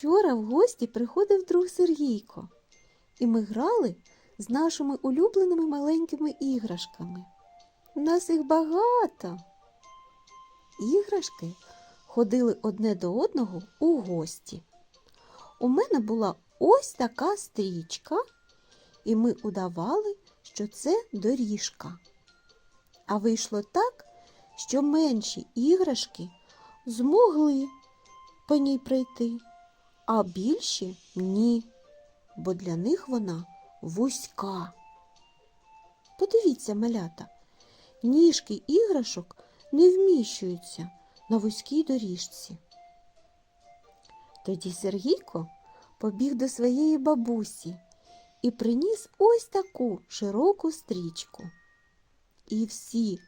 Вчора в гості приходив друг Сергійко, і ми грали з нашими улюбленими маленькими іграшками. У нас їх багато. Іграшки ходили одне до одного у гості. У мене була ось така стрічка, і ми удавали, що це доріжка. А вийшло так, що менші іграшки змогли по ній пройти, а більші ні, бо для них вона вузька. Подивіться, малята, ніжки іграшок не вміщуються на вузькій доріжці. Тоді Сергійко побіг до своєї бабусі і приніс ось таку широку стрічку. І всі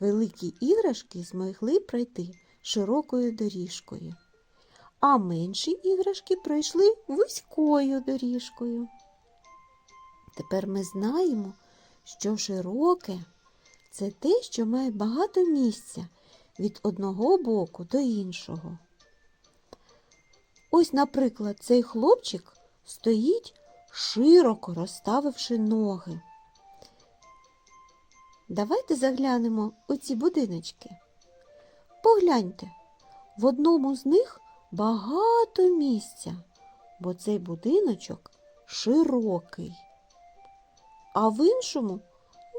великі іграшки змогли пройти широкою доріжкою, а менші іграшки пройшли вузькою доріжкою. Тепер ми знаємо, що широке це те, що має багато місця від одного боку до іншого. Ось, наприклад, цей хлопчик стоїть, широко розставивши ноги. Давайте заглянемо у ці будиночки. Погляньте, в одному з них багато місця, бо цей будиночок широкий, а в іншому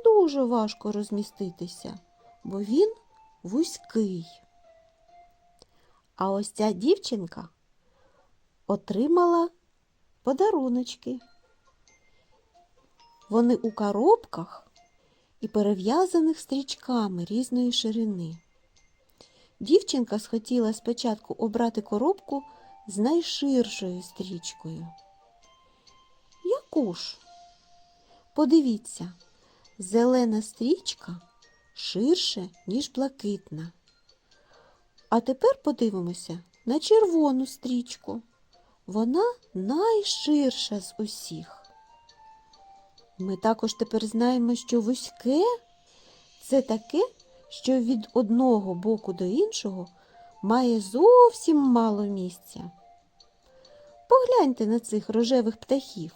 дуже важко розміститися, бо він вузький. А ось ця дівчинка отримала подаруночки. Вони у коробках і перев'язаних стрічками різної ширини. Дівчинка схотіла спочатку обрати коробку з найширшою стрічкою. Яку ж? Подивіться, зелена стрічка ширше, ніж блакитна. А тепер подивимося на червону стрічку. Вона найширша з усіх. Ми також тепер знаємо, що вузьке це таке, що від одного боку до іншого має зовсім мало місця. Погляньте на цих рожевих птахів.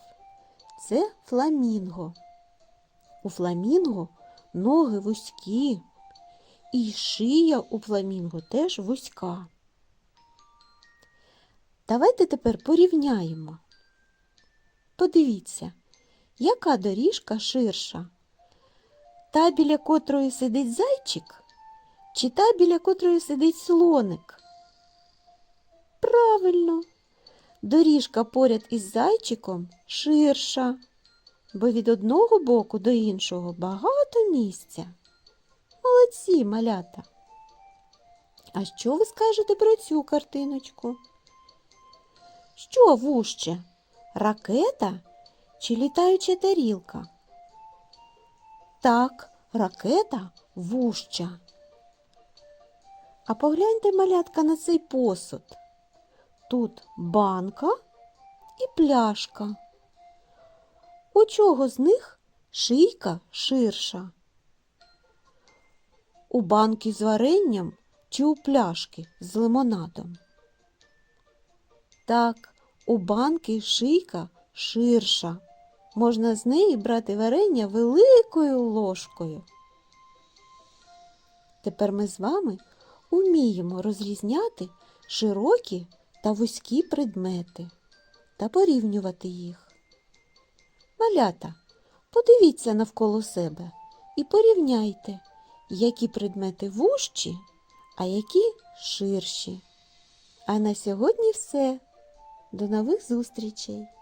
Це фламінго. У фламінго ноги вузькі, і шия у фламінго теж вузька. Давайте тепер порівняємо. Подивіться, яка доріжка ширша? Та, біля котрої сидить зайчик, чи та, біля котрої сидить слоник? Правильно, доріжка поряд із зайчиком ширша, бо від одного боку до іншого багато місця. Молодці, малята. А що ви скажете про цю картиночку? Що вужче? Ракета чи літаюча тарілка? Так, ракета вужча. А погляньте, малятка, на цей посуд. Тут банка і пляшка. У чого з них шийка ширша? У банки з варенням чи у пляшки з лимонадом? Так, у банки шийка ширша. Можна з неї брати варення великою ложкою. Тепер ми з вами уміємо розрізняти широкі та вузькі предмети та порівнювати їх. Малята, подивіться навколо себе і порівняйте, які предмети вужчі, а які ширші. А на сьогодні все. До нових зустрічей!